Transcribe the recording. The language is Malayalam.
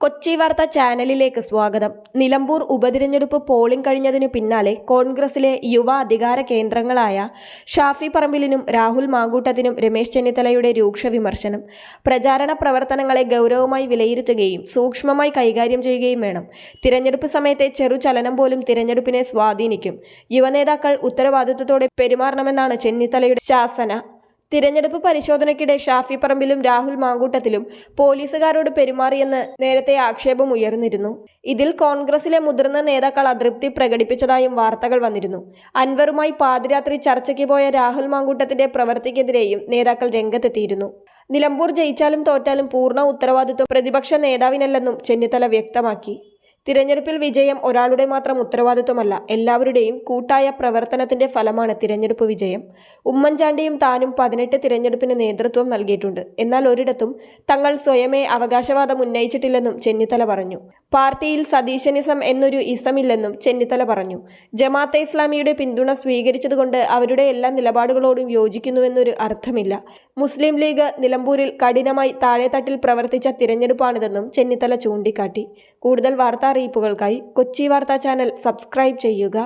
കൊച്ചി വാർത്ത ചാനലിലേക്ക് സ്വാഗതം. നിലമ്പൂർ ഉപതിരഞ്ഞെടുപ്പ് പോളിംഗ് കഴിഞ്ഞതിനു പിന്നാലെ കോൺഗ്രസിലെ യുവ അധികാര കേന്ദ്രങ്ങളായ ഷാഫി പറമ്പിലിനും രാഹുൽ മാങ്കൂട്ടത്തിനും രമേശ് ചെന്നിത്തലയുടെ രൂക്ഷ വിമർശനം പ്രചാരണ പ്രവർത്തനങ്ങളെ ഗൗരവമായി വിലയിരുത്തുകയും സൂക്ഷ്മമായി കൈകാര്യം ചെയ്യുകയും വേണം. തിരഞ്ഞെടുപ്പ് സമയത്തെ ചെറുചലനം പോലും തിരഞ്ഞെടുപ്പിനെ സ്വാധീനിക്കും. യുവനേതാക്കൾ ഉത്തരവാദിത്വത്തോടെ പെരുമാറണമെന്നാണ് ചെന്നിത്തലയുടെ ശാസന. തിരഞ്ഞെടുപ്പ് പരിശോധനയ്ക്കിടെ ഷാഫി പറമ്പിലും രാഹുൽ മാങ്കൂട്ടത്തിലും പോലീസുകാരോട് പെരുമാറിയെന്ന് നേരത്തെ ആക്ഷേപം ഉയർന്നിരുന്നു. ഇതിൽ കോൺഗ്രസിലെ മുതിർന്ന നേതാക്കൾ അതൃപ്തി പ്രകടിപ്പിച്ചതായും വാർത്തകൾ വന്നിരുന്നു. അൻവറുമായി പാതിരാത്രി ചർച്ചയ്ക്ക് പോയ രാഹുൽ മാങ്കൂട്ടത്തിന്റെ പ്രവൃത്തിക്കെതിരെയും നേതാക്കൾ രംഗത്തെത്തിയിരുന്നു. നിലമ്പൂർ ജയിച്ചാലും തോറ്റാലും പൂർണ ഉത്തരവാദിത്വം പ്രതിപക്ഷ നേതാവിനല്ലെന്നും ചെന്നിത്തല വ്യക്തമാക്കി. തിരഞ്ഞെടുപ്പിൽ വിജയം ഒരാളുടെ മാത്രം ഉത്തരവാദിത്വമല്ല എല്ലാവരുടെയും കൂട്ടായ പ്രവർത്തനത്തിന്റെ ഫലമാണ് തിരഞ്ഞെടുപ്പ് വിജയം. ഉമ്മൻചാണ്ടിയും താനും പതിനെട്ട് തിരഞ്ഞെടുപ്പിന് നേതൃത്വം നൽകിയിട്ടുണ്ട്. എന്നാൽ ഒരിടത്തും തങ്ങൾ സ്വയമേ അവകാശവാദം ഉന്നയിച്ചിട്ടില്ലെന്നും ചെന്നിത്തല പറഞ്ഞു. പാർട്ടിയിൽ സതീശനിസം എന്നൊരു ഇസമില്ലെന്നും ചെന്നിത്തല പറഞ്ഞു. ജമാഅത്തെ ഇസ്ലാമിയുടെ പിന്തുണ സ്വീകരിച്ചതുകൊണ്ട് അവരുടെ എല്ലാ നിലപാടുകളോടും യോജിക്കുന്നുവെന്നൊരു അർത്ഥമില്ല. മുസ്ലിം ലീഗ് നിലമ്പൂരിൽ കഠിനമായി താഴെത്തട്ടിൽ പ്രവർത്തിച്ച തിരഞ്ഞെടുപ്പാണിതെന്നും ചെന്നിത്തല ചൂണ്ടിക്കാട്ടി. കൂടുതൽ വാർത്താ അറിയിപ്പുകൾക്കായി കൊച്ചി വാർത്താ ചാനൽ സബ്സ്ക്രൈബ് ചെയ്യുക.